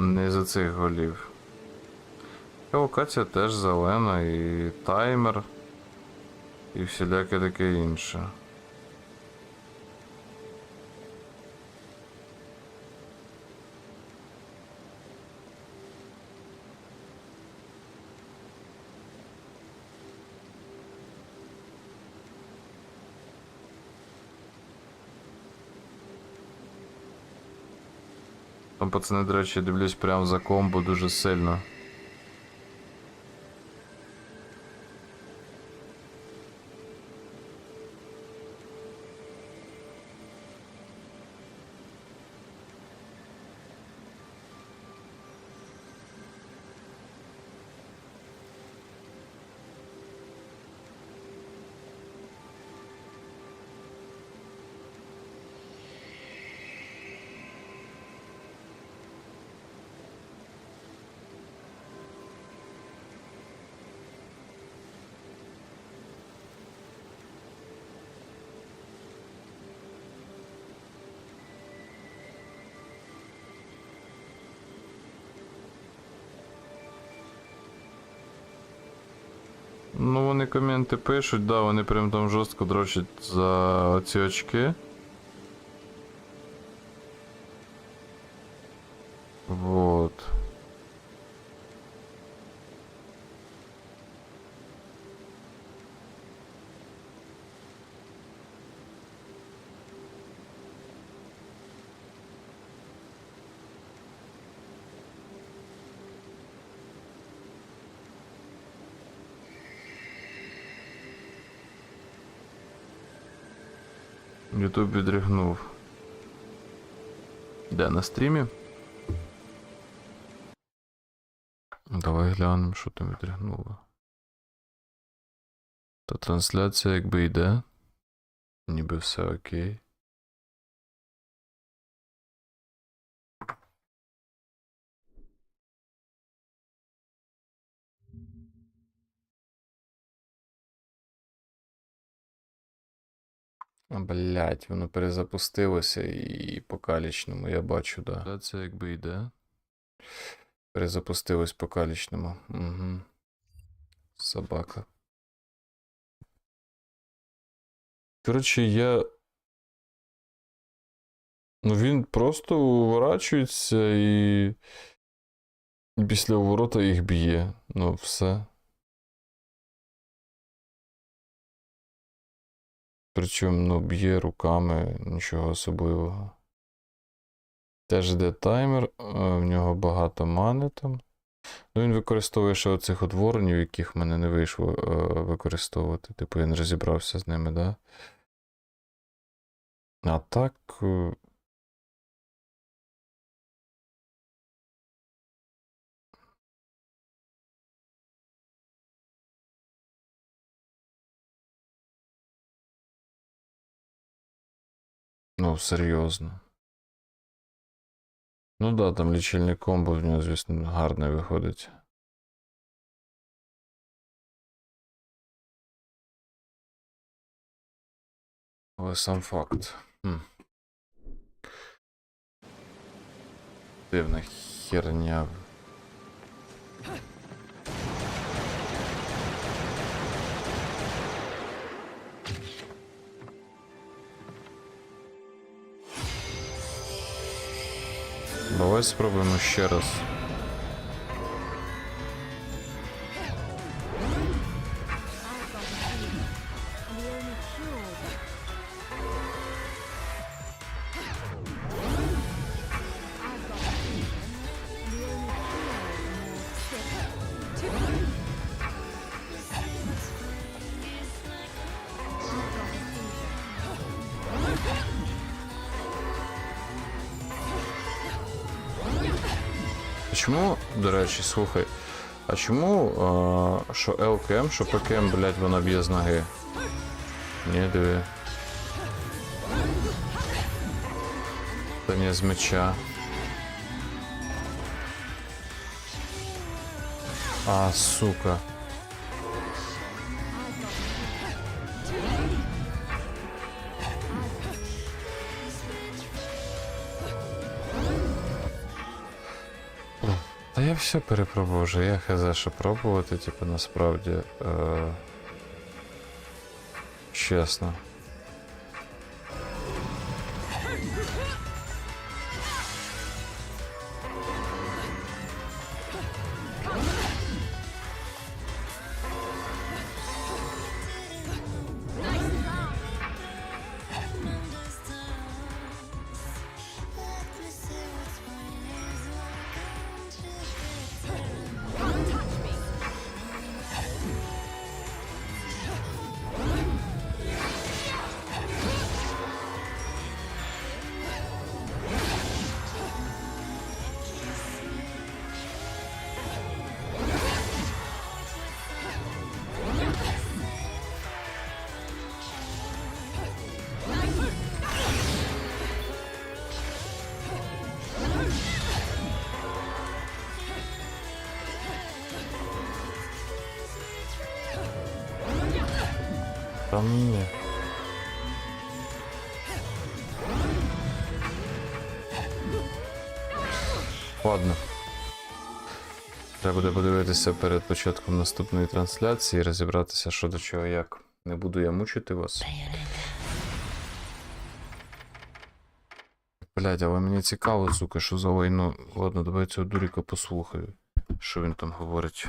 Не за цих голів. Локація теж зелена, і таймер, і всіляке таке інше. Там пацани, до речі, дивлюсь прямо за комбо дуже сильно. Ну, вони коменти пишуть, да, вони прям там жорстко дрочать за ці очки. Ютуб відригнув. Де на стрімі? Давай глянемо, що там відригнуло. Та трансляція якби йде. Ніби все окей. Блять, воно перезапустилося і по калічному, я бачу, да. Трансляція якби йде. Перезапустилось по калічному. Угу. Собака. Коротше, я. Ну, він просто уворачується і. і Після уворота їх б'є. Ну, все. Причому, ну, б'є руками, нічого особливого. Теж йде таймер, е, в нього багато мани там. Ну, він використовує ще оцих от воронів, яких в мене не вийшло е, використовувати. Типу, не розібрався з ними, да? А так. Ну, серйозно. Ну да, там лічильний комбо в нього, звісно, гарне виходить. Але сам факт. Хм. Дивна херня. Давай спробуємо ще раз. Чому, до речі, слухай, а чому а, що ЛКМ, що ПКМ, блядь, вона б'є з ноги? Ні, диви. Та не з меча. А, сука. Я все перепробував вже, я хз, що пробувати, типу, насправді. Е... Чесно. Там ні. Ладно. Треба буде подивитися перед початком наступної трансляції, розібратися, що до чого як. Не буду я мучити вас. Блядь, але мені цікаво, сука, що за лайно. Ладно, давай цього дуріка послухаю, що він там говорить.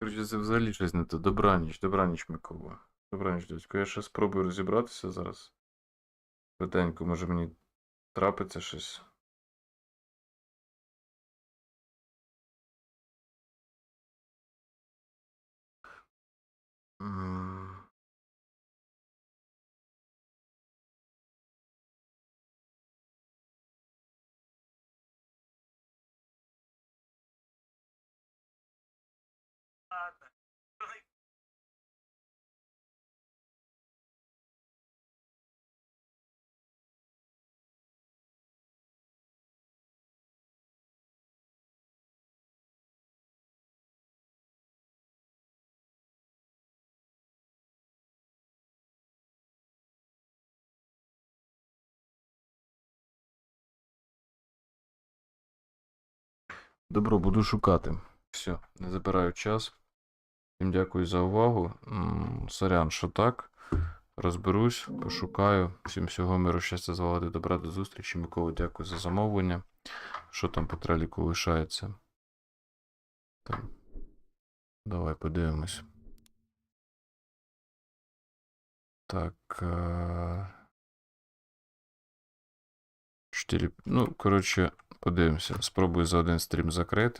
Короче, це взагалі щось не то. Добраніч, добраніч, Микола. Добраніч, дядько. Я ще спробую розібратися зараз. Швиденько, може мені трапиться щось. М. Добро, буду шукати. Все, не забираю час. Всім дякую за увагу. Сорян, що так. Розберусь, пошукаю. Всім всього миру, щастя, злагоди, добра, до зустрічі. Микола, дякую за замовлення. Що там по треліку лишається? Там. Давай подивимось. Так. е, Чотири. Ну, коротше, подивимося. Спробую за один стрім закрити.